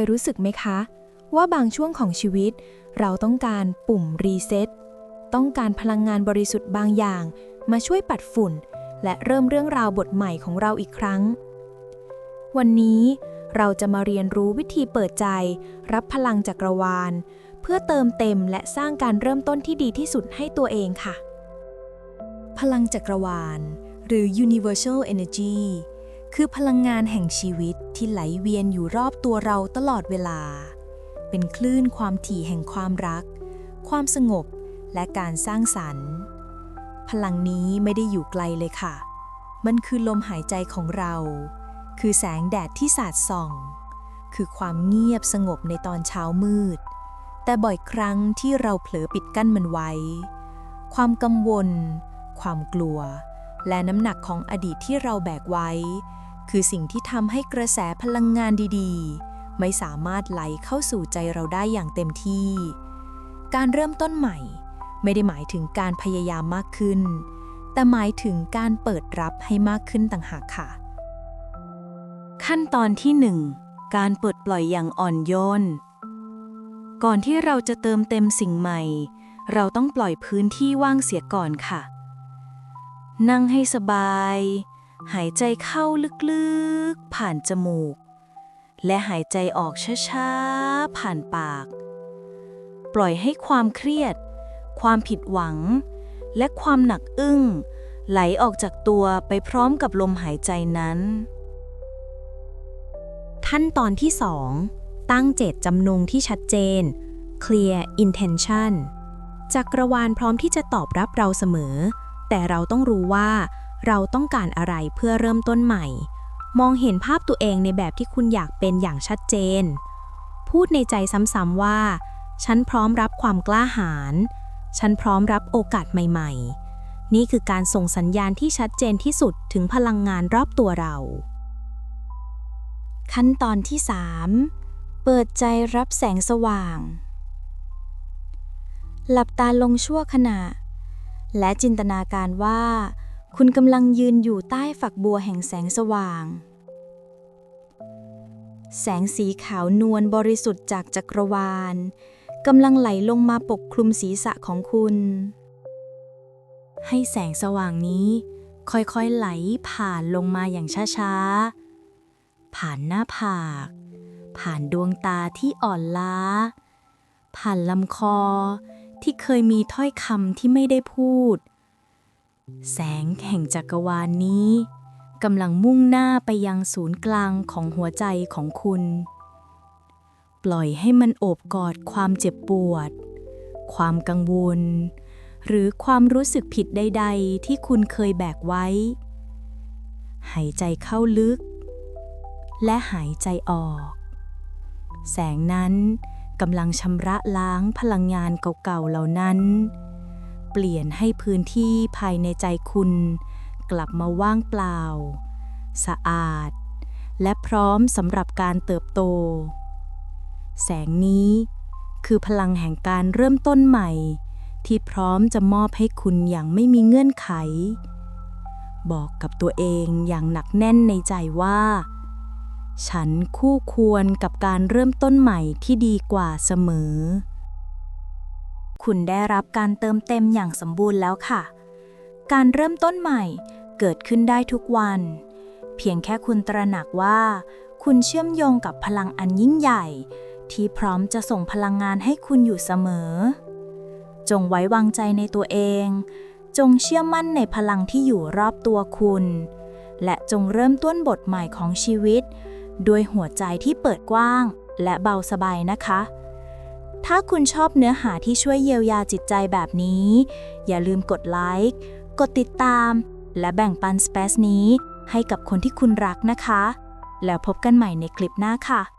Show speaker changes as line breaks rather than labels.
ยรู้สึกไหมคะ ว่าบางช่วงของชีวิต เราต้องการปุ่มรีเซ็ตต้องการพลังงานบริสุทธิ์บางอย่าง มาช่วยปัดฝุ่น และเริ่มเรื่องราวบทใหม่ของเราอีกครั้ง วันนี้เราจะมาเรียนรู้วิธีเปิดใจ รับพลังจักรวาล เพื่อเติมเต็มและสร้างการเริ่มต้นที่ดีที่สุดให้ตัวเองค่ะ พลังจักรวาล หรือ universal energy คือพลังงานแห่งชีวิตที่ไหลเวียนอยู่รอบตัวเราตลอดเวลา เป็นคลื่นความถี่แห่งความรัก ความสงบ และการสร้างสรรค์ พลังนี้ไม่ได้อยู่ไกลเลยค่ะ มันคือลมหายใจของเรา คือแสงแดดที่สาดส่อง คือความเงียบสงบในตอนเช้ามืด แต่บ่อยครั้งที่เราเผลอปิดกั้นมันไว้ ความกังวล ความกลัวและน้ำหนักของอดีตที่เราแบกไว้ คือสิ่งที่ทำให้กระแสพลังงานดีๆ ไม่สามารถไหลเข้าสู่ใจเราได้อย่างเต็มที่ การเริ่มต้นใหม่ ไม่ได้หมายถึงการพยายามมากขึ้น แต่หมายถึงการเปิดรับให้มากขึ้นต่างหากค่ะ ขั้นตอนที่ 1 การเปลดปล่อยอย่างอ่อนโยน ก่อนที่เราจะเติมเต็มสิ่งใหม่ เราต้องปล่อยพื้นที่ว่างเสียก่อนค่ะ นั่งให้สบาย หายใจเข้าลึกๆ ผ่านจมูก และหายใจออกช้าๆ ผ่านปาก ปล่อยให้ความเครียด ความผิดหวัง และความหนักอึ้ง ไหลออกจากตัวไปพร้อมกับลมหายใจนั้น ขั้นตอนที่ 2 ตั้งเจตจำนงที่ชัดเจน clear intention จักรวาลพร้อมที่จะตอบรับเราเสมอ แต่เราต้องรู้ว่า เราต้องการอะไรเพื่อเริ่มต้นใหม่ มองเห็นภาพตัวเองในแบบที่คุณอยากเป็นอย่างชัดเจน พูดในใจซ้ำๆว่า ฉันพร้อมรับความกล้าหาญ ฉันพร้อมรับโอกาสใหม่ ๆ นี่คือการส่งสัญญาณที่ชัดเจนที่สุดถึงพลังงานรอบตัวเรา ขั้นตอนที่ 3 เปิดใจรับแสงสว่าง หลับตาลงชั่วขณะ และจินตนาการว่า คุณกำลังยืนอยู่ใต้ฝักบัวแห่งแสงสว่าง แสงสีขาวนวลบริสุทธิ์จากจักรวาลกำลังไหลลงมาปกคลุมศีรษะของคุณ ให้แสงสว่างนี้ค่อยๆไหลผ่านลงมาอย่างช้าๆ ผ่านหน้าผาก ผ่านดวงตาที่อ่อนล้า ผ่านลำคอที่เคยมีถ้อยคำที่ไม่ได้พูด แสงแห่งจักรวาลนนี้กำลังมุ่งหน้าไปยังศูนย์กลางของหัวใจของคุณ ปล่อยให้มันโอบกอดความเจ็บปวด ความกังวล หรือความรู้สึกผิดใด ๆ ที่คุณเคยแบกไว้ หายใจเข้าลึก และหายใจออก แสงนั้นกำลังชำระล้างพลังงานเก่าๆเหล่านั้น เปลี่ยนให้พื้นที่ภายในใจคุณ กลับมาว่างเปล่า สะอาด และพร้อมสำหรับการเติบโต แสงนี้คือพลังแห่งการเริ่มต้นใหม่ ที่พร้อมจะมอบให้คุณอย่างไม่มีเงื่อนไข บอกกับตัวเองอย่างหนักแน่นในใจว่า ฉันคู่ควรกับการเริ่มต้นใหม่ที่ดีกว่าเสมอ คุณได้รับการเติมเต็มอย่างสมบูรณ์แล้วค่ะ การเริ่มต้นใหม่เกิดขึ้นได้ทุกวัน เพียงแค่คุณตระหนักว่า คุณเชื่อมโยงกับพลังอันยิ่งใหญ่ ที่พร้อมจะส่งพลังงานให้คุณอยู่เสมอ จงไว้วางใจในตัวเอง จงเชื่อมั่นในพลังที่อยู่รอบตัวคุณ และจงเริ่มต้นบทใหม่ของชีวิต ด้วยหัวใจที่เปิดกว้าง และเบาสบายนะคะ ถ้าคุณชอบเนื้อหาที่ช่วยเยียวยาจิตใจแบบนี้ อย่าลืมกดไลค์ กดติดตาม และแบ่งปันสเปซนี้ให้กับคนที่คุณรักนะคะ แล้วพบกันใหม่ในคลิปหน้าค่ะ